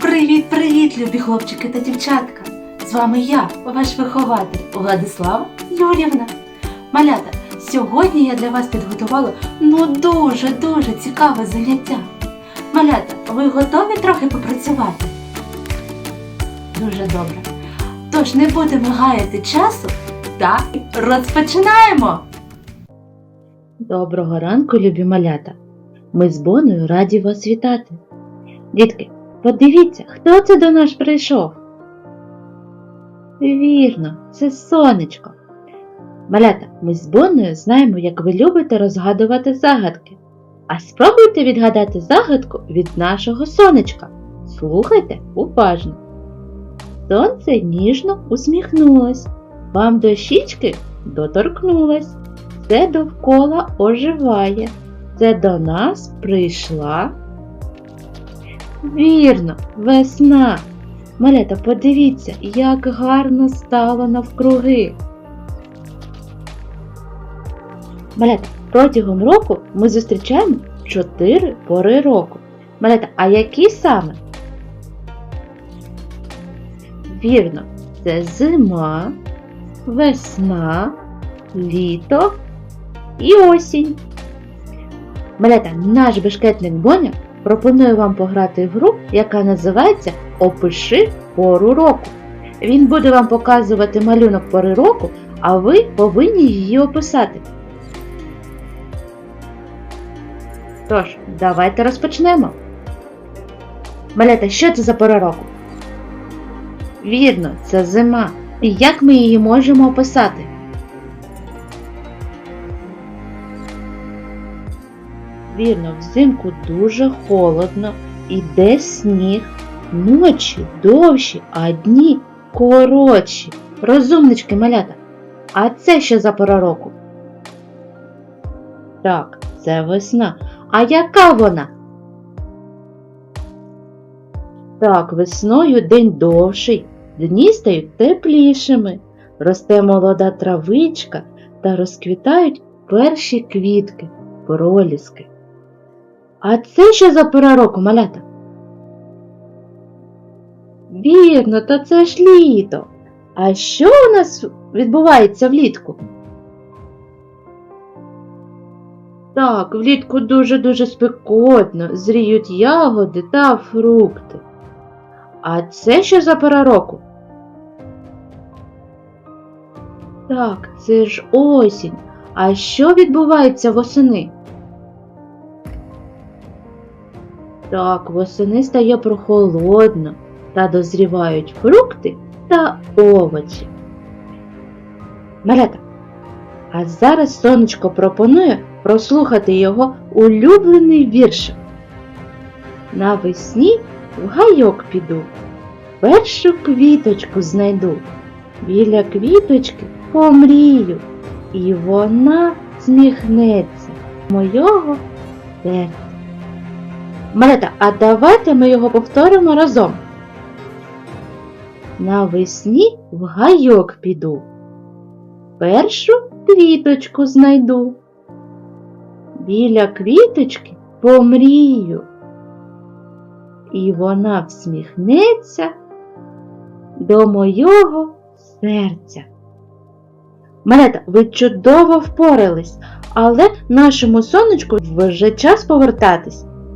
Привіт-привіт, любі хлопчики та дівчатка! З вами я, ваш вихователь Владислава Юрівна. Малята, сьогодні я для вас підготувала ну дуже-дуже цікаве заняття. Малята, ви готові трохи попрацювати? Дуже добре. Тож не будемо гаяти часу та розпочинаємо! Доброго ранку, любі малята! Ми з Боною раді вас вітати. Дітки, подивіться, хто це до нас прийшов? Вірно, це сонечко. Малята, ми з Боною знаємо, як ви любите розгадувати загадки. А спробуйте відгадати загадку від нашого сонечка. Слухайте уважно. Сонце ніжно усміхнулось, вам до щічки доторкнулось. Все довкола оживає. Це до нас прийшла. Вірно, весна. Малята, подивіться, як гарно стало навкруги. Малята, протягом року ми зустрічаємо чотири пори року. Малята, а які саме? Вірно, це зима, весна, літо і осінь. Малята, наш бешкетник Боня пропонує вам пограти в гру, яка називається Опиши пору року. Він буде вам показувати малюнок пори року, а ви повинні її описати. Тож, давайте розпочнемо. Малята, що це за пора року? Вірно, це зима. І як ми її можемо описати? Вірно, взимку дуже холодно, іде сніг, ночі довші, а дні коротші. Розумнички малята. А це що за пора року? Так, це весна. А яка вона? Так, весною день довший, дні стають теплішими, росте молода травичка та розквітають перші квітки, проліски. А це що за пора року, малята? Вірно, то це ж літо. А що у нас відбувається влітку? Так, влітку дуже-дуже спекотно, зріють ягоди та фрукти. А це що за пора року? Так, це ж осінь. А що відбувається восени? Так, восени стає прохолодно та дозрівають фрукти та овочі. Малята, а зараз сонечко пропонує прослухати його улюблений віршик. Навесні в гайок піду, першу квіточку знайду, біля квіточки помрію, і вона сміхнеться мойого серця. Малята, а давайте ми його повторимо разом. Навесні в гайок піду. Першу квіточку знайду. Біля квіточки помрію. І вона всміхнеться до мойого серця. Малята, ви чудово впорались, але нашому сонечку вже час повертатись.